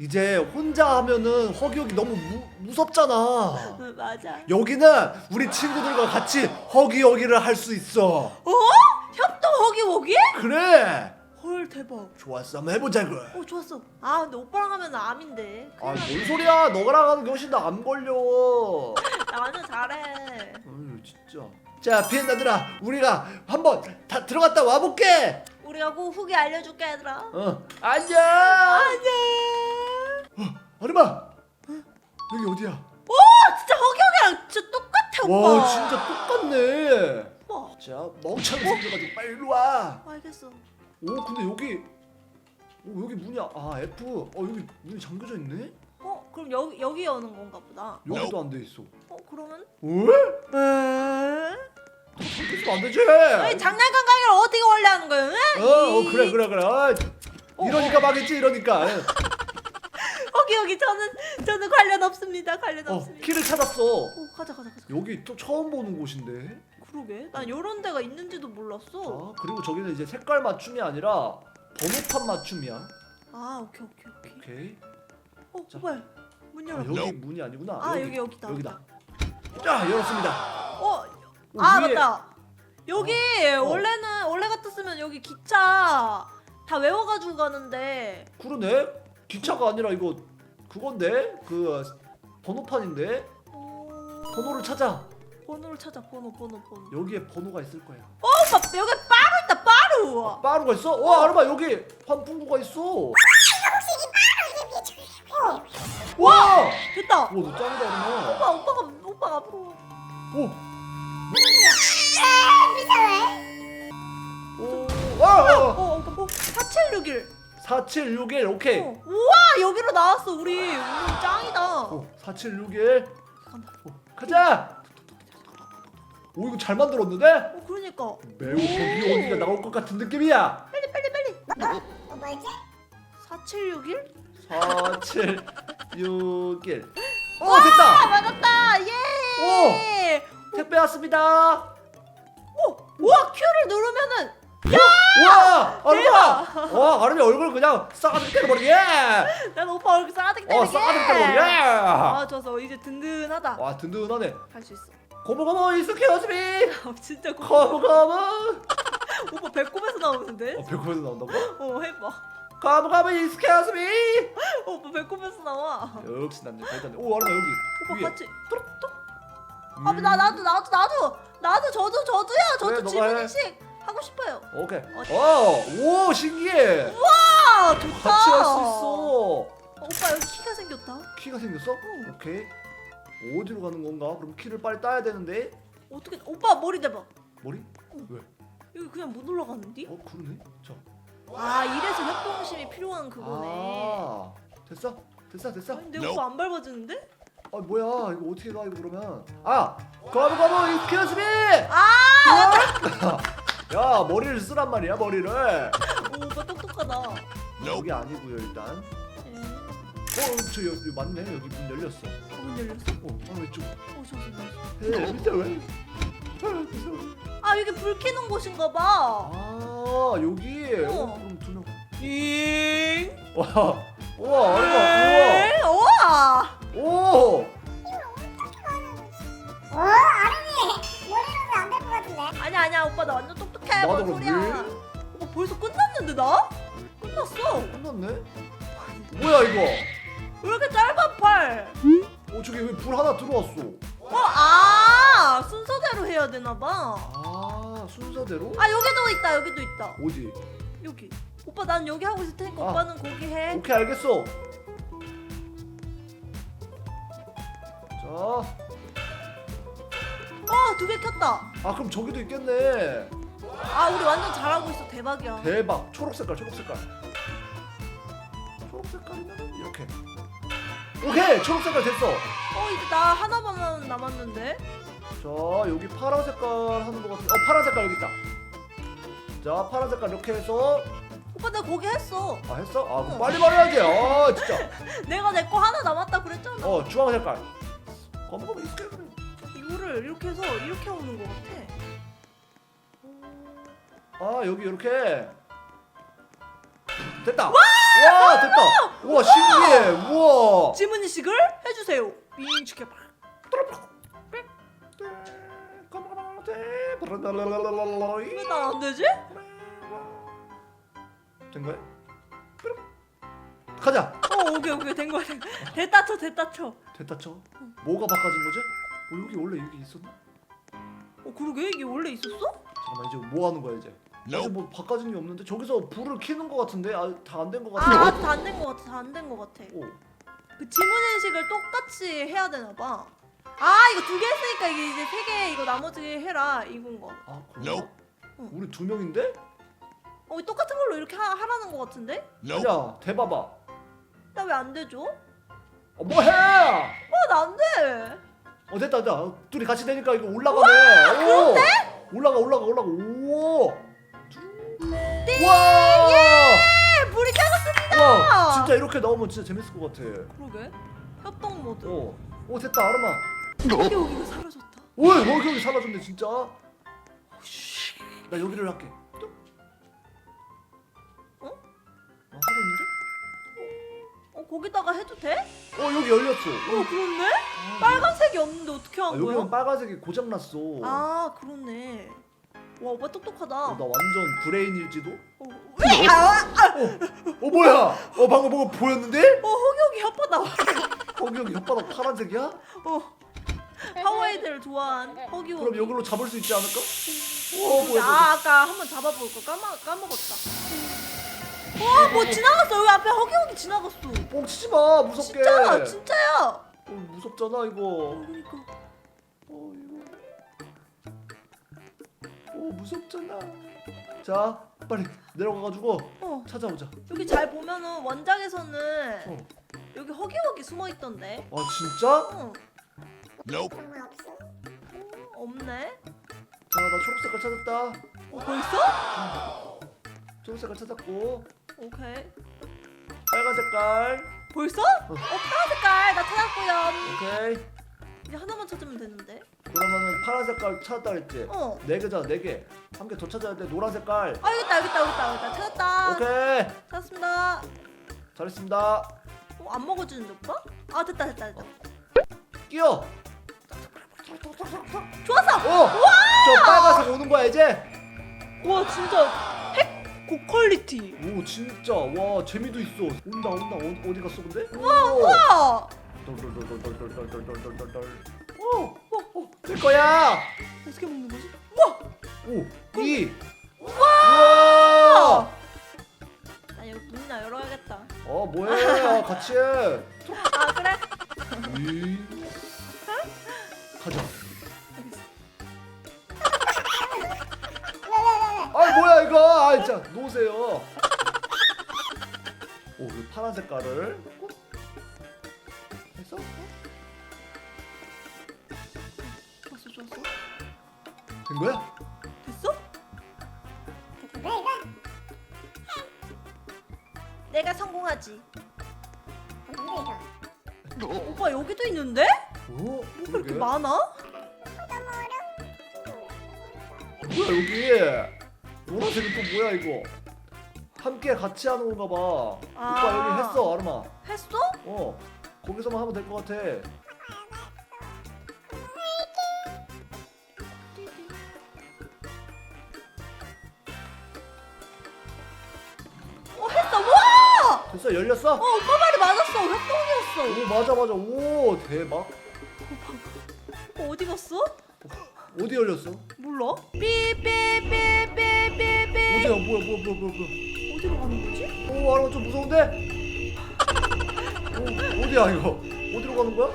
이제 혼자 하면은 허기허기 너무 무, 무섭잖아. 응, 맞아. 여기는 우리 친구들과 같이 허기허기를 할 수 있어. 어? 협동 허기호기? 그래. 헐 대박. 좋았어. 한번 해보자고. 어 좋았어. 아 근데 오빠랑 하면 암인데. 아, 뭔 소리야? 너랑 하는 게 훨씬 더안 걸려. 나는 잘해. 아유, 진짜. 자, 비엔나들아, 우리가 한번 다 들어갔다 와볼게. 우리가 꼭 후기 알려줄게 얘들아. 어, 안녕. 안녕. 아르마, 여기 어디야? 오 진짜 허기호기랑 진짜 똑같아 오빠. 와, 진짜 똑같네. 오빠. 자, 멍청이 생겨가지고 빨리 일로 와. 어, 알겠어. 오, 근데 여기, 오, 여기 문이 아 F. 어, 여기 문이 잠겨져 있네. 어 그럼 여기 여기 여는 건가 보다. 여기도 안 돼 있어. 어 그러면? 왜? 에? 잠겨서 안 되지. 장난감 가게를 어떻게 원래 하는? 응? 어, 어, 그래, 그래, 그래. 아, 이러니까 망했지, 이러니까. 허기호기 저는 저는 관련 없습니다. 관련 어, 없습니다. 키를 찾았어. 오 가자 가자 가자. 여기 또 처음 보는 곳인데. 그러게 난 이런 데가 있는지도 몰랐어. 아, 그리고 저기는 이제 색깔 맞춤이 아니라 번호판 맞춤이야. 아 오케이 오케이 오케이. 오케이. 어 자. 오빠 문 아, 열어. 여기 문이 아니구나. 아 여기 여기다. 여기다. 자, 열었습니다. 어. 오, 아 위에- 맞다. 여기 어. 원래는 원래 같았으면 여기 기차 다 외워가지고 가는데 그러네. 기차가 아니라 이거 그건데 그 번호판인데 어... 번호를 찾아. 번호를 찾아 번호 번호 번호. 여기에 번호가 있을 거야. 어 오빠 여기 빠루 있다 빠루. 빠루가 있어? 와, 아르마 여기 환풍구가 있어. 와! 됐다. 와, 너 짱이다, 아르마. 오빠 오빠가 오빠가 앞으로. 오. 오. 와! 와! 어 오빠 뭐 4761. 4761 오케이. 어. 우와 여기로 나왔어 우리. 우리 짱이다. 오, 4761 간다. 오, 가자. 오 이거 잘 만들었는데? 어 그러니까. 매우 거기 어디가 나올 것 같은 느낌이야. 빨리 빨리 빨리. 어, 뭐지? 4761? 4761. 오 아 됐다. 맞았다. 예. 택배 왔습니다. 오. 우와 Q를 누르면은 와 아르마. 와 아르마 얼굴 그냥 싸가지고 때려버리게. 난 오빠 얼굴 어 때리게. 싸가지고 때려버리게. 아 좋았어 이제 든든하다. 와 든든하네. 할 수 있어. 고모고모 익숙해요스미. 아, 진짜 고... 고모고모. 오빠 배꼽에서 나오는데? 어 배꼽에서 나온다고? 어 해봐. 고모고모 익숙해요스미. 어, 오빠 배꼽에서 나와. 역시 난네 일단 오 아르마 여기 오빠 위에. 같이. 음. 아나 나도 나도 나도 나도 저도 저도요. 저도 그래, 너가 질문 해. 인식 하고 싶어요. 오케이. 어오 신기해. 아 좋다. 같이 할 수 있어. 어, 오빠 여기 키가 생겼다. 키가 생겼어? 오케이. 어디로 가는 건가? 그럼 키를 빨리 따야 되는데. 어떻게 오빠 머리 대봐. 머리? 왜? 여기 그냥 못 올라가는데? 어 그러네. 자. 아 이래서 협동심이 필요한 그거네. 아 됐어? 됐어 됐어? 아니, 내 오빠 안 밟아주는데? 아 뭐야 이거 어떻게 가 이거 그러면? 아 가보 가보 익스큐즈미. 아 야 머리를 쓰란 말이야 머리를. 오, 오빠 똑똑하다. 여기 아니고요 일단. 에, 어저 여기 맞네 여기 문 열렸어. 문 열렸어. 어아 왼쪽. 어 좋았어 좋았어. 에 진짜 왜? 아 무서워. 아 여기 불 켜는 곳인가 봐. 아 여기. 어, 어. 그럼 두 명. 잉. 와. 우와 어려워. 에, 우와. 우와. 오. 어, 아름이 머리로는 안될 것 같은데. 아니야 아니야 오빠 나 완전 똑똑해. 나도 뭔 그럼 소리야? 오빠 벌써 끝났는데 나? 끝났어. 끝났네. 뭐야 이거? 왜 이렇게 짧아 팔? 어 저기 왜 불 하나 들어왔어? 어, 아 순서대로 해야 되나 봐. 아 순서대로? 아 여기도 있다 여기도 있다. 어디? 여기. 오빠 난 여기 하고 있을 테니까 아. 오빠는 거기 해. 오케이 알겠어. 자, 어 두 개 켰다. 아 그럼 저기도 있겠네. 아 우리 완전 잘하고 있어 대박이야. 대박. 초록 색깔, 초록 색깔. 초록 색깔이면 이렇게. 오케이, 초록 색깔 됐어. 어 이제 나 하나만 남았는데. 자, 여기 파란 색깔 하는 것 같은데. 어, 파란 색깔 여기 있다. 자, 파란 색깔 이렇게 해서 오빠 내가 거기 했어. 아 했어? 아 그럼 응. 빨리 말해야지. 아 진짜. 내가 내 거 하나 남았다 그랬잖아. 어, 주황 색깔. 검은 그래. 이거를 이렇게 해서 이렇게 오는 것 같아. 아 여기 이렇게 됐다. 와 됐다. 우와 신기해. 우와. 지문이식을 해주세요. 빙치게 봐. 왜난안 되지? 된 거야? 가자. 어 오케이 오케이 된 거야. 된 거야. 됐다 쳐 됐다 쳐. 됐다 쳐. 뭐가 바꿔진 거지? 어, 여기 원래 여기 있었나? 어 그러게 이게 원래 있었어? 잠깐만 이제 뭐 하는 거야 이제? 아직 뭐 바꿔진 게 없는데 저기서 불을 켜는 거 같은데 아, 다 안 된거아 같은데. 다안 된 거 같아 다 안 된 거 같아. 오. 그 지문 인식을 똑같이 해야 되나 봐. 아 이거 두 개 했으니까 이게 이제 세 개 이거 나머지 해라 이건 거. 아 그래? 응. 우리 두 명인데? 어 똑같은 걸로 이렇게 하, 하라는 거 같은데? 야 대봐봐. 나왜 안 되죠? 어 뭐해? 어나 안 돼. 어 됐다 됐다. 어, 둘이 같이 되니까 이거 올라가네. 오. 올라가 올라가 올라가. 오. 와. 네 불이 켜졌습니다. 와 진짜 이렇게 나오면 진짜 재밌을 것 같아. 그러게 협동 모드. 어. 오 됐다 아르마. 여기 여기가 사라졌다. 오 여기 여기 사라졌네 진짜. 나 여기를 할게. 뚝. 어? 어, 하고 있는데? 어 거기다가 해도 돼? 어 여기 열렸어. 어 그렇네. 아, 빨간색이 없는데 어떻게 한 아, 여기는 거야? 빨간색이 고장 났어. 아 그렇네. 와 오빠 똑똑하다. 어, 나 완전 브레인일지도? 어, 왜? 아, 아, 어 뭐야? 어 방금 뭐가 보였는데? 어 허경이 혓바닥. 거기 혓바닥 파란색이야? 어 하와이들을 좋아한 허기 그럼 여기로 잡을 수 있지 않을까? 어 뭐야? 아 뭐야. 아까 한번 잡아볼 거 까마 까먹었다. 와뭐 지나갔어 여기 앞에 허경이 지나갔어. 뻥치지 마 무섭게. 진짜야 진짜야. 어, 무섭잖아 이거. 어, 그러니까. 무섭잖아. 자 빨리 내려가가지고 어 찾아오자. 여기 잘 보면은 원작에서는 어. 여기 허기허기 숨어 있던데. 아 진짜? 어 정말 없어. 없네. 자 나 초록색깔 찾았다. 어 벌써? 초록색깔 찾았고 오케이. 빨간 색깔. 벌써? 어 파란 색깔 나 찾았고요. 오케이. 이제 하나만 찾으면 되는데. 그러면은 파란 색깔 찾았다 그랬지? 어. 네 개잖아 네 개. 한 개 더 찾아야 돼 노란 색깔. 아 여기 있다 여기 있다 여기 있다 여기 있다 찾았다. 오케이 찾았습니다. 잘했습니다. 어, 안 먹어주는데 오빠? 아 됐다 됐다 됐다. 끼워. 좋았어. 어. 저 빨간색 오는 거야 이제. 와 진짜 핵 고퀄리티. 오 진짜 와 재미도 있어. 온다 온다 어, 어디 갔어 근데? 와 우와. 덜덜덜덜덜덜덜덜덜. 오오 내 거야. 어떻게 먹는 거지? 우와. 오 이. 와. 나 여기 문이나 열어야겠다. 어 뭐해? 아, 같이 해. 아 그래? 이. 가자. 아 뭐야 이거? 아 진짜 놓으세요. 오, 이 파란 색깔을 좋았어. 된 거야? 됐어? 내가 성공하지. 이거? 어, 오빠 여기도 있는데? 오, 뭐가 이렇게 그러게. 많아? 뭐야 여기? 노란색은 또 뭐야 이거? 함께 같이 하는 건가 봐. 아. 오빠 여기 했어 아르마. 했어? 어, 거기서만 하면 될 것 같아. 와! 됐어 열렸어? 어 오빠 말이 맞았어. 협동이었어. 오 맞아 맞아. 오 대박. 어, 어디 갔어? 어디 열렸어? 몰라. 삐삐삐삐삐삐삐. 어디야 뭐야 뭐야 뭐야 뭐야 뭐야. 어디로 가는 거지? 오 아르마 좀 무서운데? 오 어디야 이거? 어디로 가는 거야?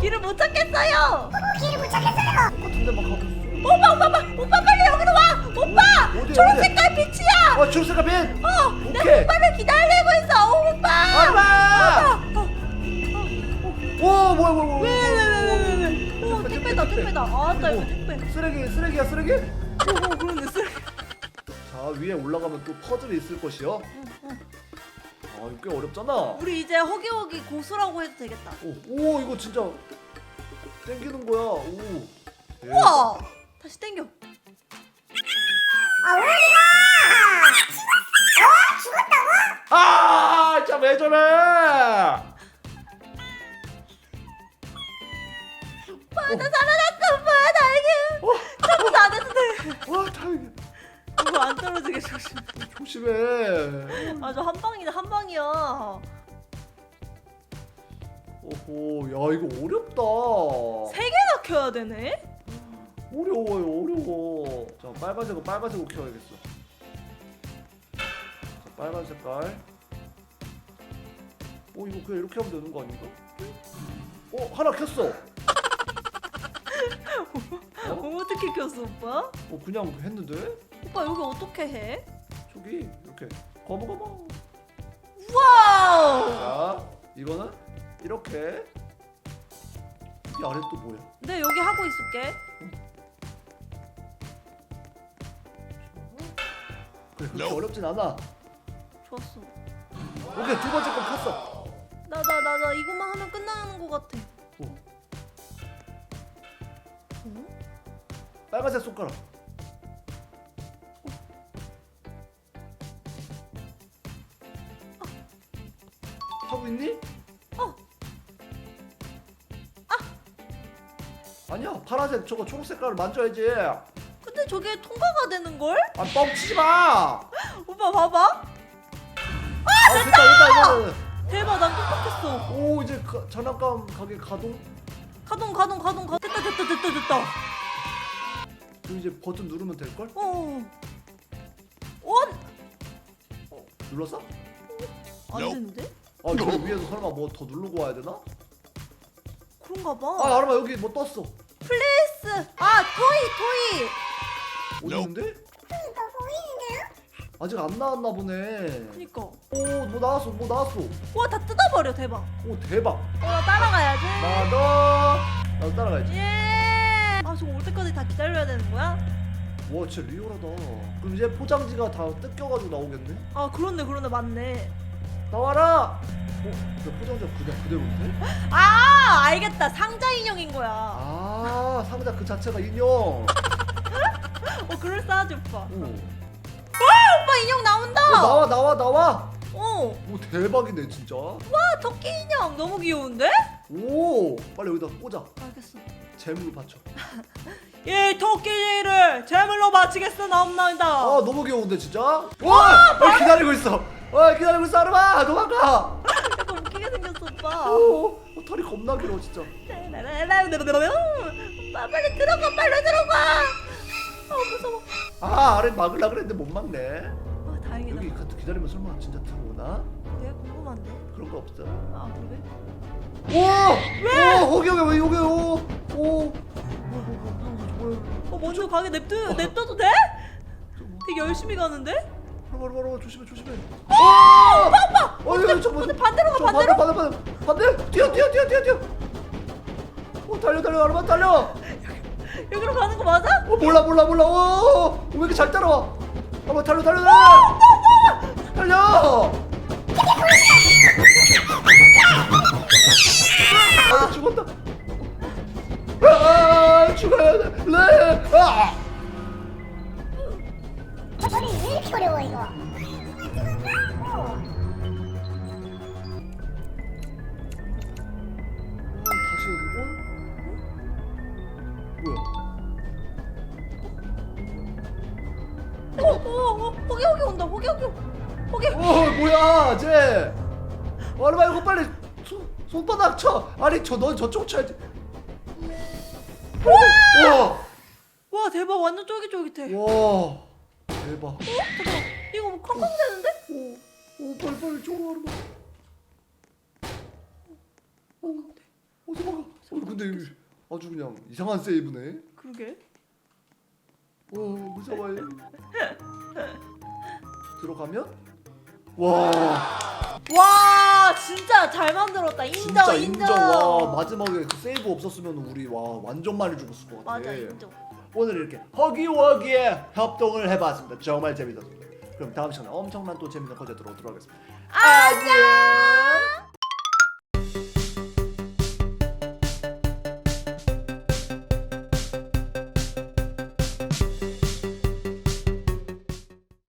길을 못 찾겠어요. 길을 못 찾겠어요. 같은 데만 가고 있어. 오빠 오빠 오빠 오빠 빨리 여기로 와. 오빠 어디, 초록색깔 빛이야. 아 초록색깔 빛. 어, 내 오케이. 오빠를 기다리고 있어. 오빠. 아르마. 어, 오 뭐야 뭐야 뭐야. 왜 왜 왜 왜왜 오 택배, 택배다 택배. 택배다. 아따 이거 오, 택배. 쓰레기 쓰레기야 쓰레기? 오, 오 그러네 쓰레기. 자 위에 올라가면 또 퍼즐이 있을 것이요. 아 이거 꽤 어렵잖아. 우리 이제 허기허기 고수라고 해도 되겠다. 오, 오 이거 진짜 땡기는 거야. 오. 대박. 우와. 다시 땡겨. 아 어디가? 죽었어? 어? 죽었다고? 아! 좀 해. 오빠 나 살아났어 오빠 다행이야. 점프 안 해도 돼. 와 다행이야. 이거 안 떨어지게 조심. 조심해. 아저 한 방이네 한 방이야. 오호 야 이거 어렵다. 세 개나 켜야 되네. 어려워요 어려워. 자 빨간색은 빨간색으로 켜야겠어. 자 빨간 색깔. 어 이거 그냥 이렇게 하면 되는 거 아닌가? 어 하나 켰어. 어? 어? 어떻게 켰어 오빠? 어 그냥 했는데? 오빠 여기 어떻게 해? 저기 이렇게 거머 거머. 와우. 자 이거는 이렇게. 이 아래 또 뭐야? 네 여기 하고 있을게. 그래 그렇게 어렵진 않아. 좋았어. 오케이 두 번째 거 켰어. 나 나 나 나 이것만 하면 끝나는 것 같아. 어. 어? 빨간색 손가락. 하고 있니? 어. 아니야 파란색 저거 초록색깔을 만져야지. 아 저게 통과가 되는 걸? 뻥치지 마. 오빠 봐봐. 아 됐다 됐다 됐다. 대박 난 똑똑했어. 오 이제 가, 장난감 가게 가동. 가동 가동 가동 가. 됐다 됐다 됐다 됐다. 그럼 이제 버튼 누르면 될 걸? 어. 원. 눌렀어? 안 되는데? 아저 위에서 설마 뭐 더 누르고 와야 되나? 그런가 아 봐. 아르마 여기 뭐 떴어. 플레이스. 아 토이 토이. 어디 있는데? 이거 보이는데요? 아직 안 나왔나 보네. 그니까. 오뭐 나왔어 뭐 나왔어. 와 다 뜯어버려 대박. 오 대박. 어나 따라가야지. 나도 나도 따라가야지. 예. 아 저거 올 때까지 다 기다려야 되는 거야? 와 진짜 리얼하다. 그럼 이제 포장지가 다 뜯겨가지고 나오겠네. 아 그렇네 그렇네 맞네. 나와라. 어? 그 포장지가 그냥 그대로인데? 아 알겠다 상자 인형인 거야. 아 상자 그 자체가 인형. 어 그럴싸하지 오빠. 오. 오빠 인형 나온다. 어, 나와 나와 나와. 어. 오 대박이네 진짜. 와 토끼 인형 너무 귀여운데? 오 빨리 여기다 꽂아. 알겠어. 재물 받쳐. 이 토끼를 제물로 바치겠습니다. 아 너무 귀여운데 진짜. 와 어, 기다리고 있어. 어 기다리고 있어 아르마 도망가. 약간 웃기게 생겼어 오빠. 오 어, 털이 겁나 길어 진짜. 오빠 빨리 들어가 빨리 들어가. 아 무서워. 아 아래 막으려 그랬는데 못 막네. 아 다행이다. 여기 가- 기다리면 설마 진짜 들어오나? 내가 궁금한데. 그런 거 없어. 아 그래? 오! 왜? 오, 여기 왜 여기 오? 오. 어 먼저 가게 냅둬 냅둬도 돼? 되게 열심히 가는데? 바로 바로 바로 조심해 조심해. 오! 오빠 오빠. 어디 저 반대로 가, 반대 반대 반대 반대 뛰어 뛰어 뛰어 뛰어 뛰어. 오 달려 달려 얼마 달려. 여기로 가는 거 맞아? 어 몰라 몰라 몰라. 오, 왜 이렇게 잘 따라와? 한번 달려 달려 달려. 달려. 얼마 이거 빨리 손, 손바닥 쳐. 아니 저너 저쪽 쳐야지. 와. 와 대박 완전 쫄깃쫄깃해. 와. 대박. 잠깐만 이거 뭐 康康되는데? 오, 오 빨리 빨리 쪽으로 얼마. 어, 어디 봐. 어 근데 아주 그냥 이상한 세이브네. 그러게. 오 무서워요. 들어가면 와. 와 진짜 잘 만들었다. 인정 진짜 인정. 와 마지막에 그 세이브 없었으면 우리 와 완전 많이 죽었을 것 같아. 맞아 인정. 오늘 이렇게 허기워기에 협동을 해봤습니다. 정말 재밌었습니다. 그럼 다음 시간에 엄청난 또 재밌는 컨텐츠로 오도록 하겠습니다. 안녕.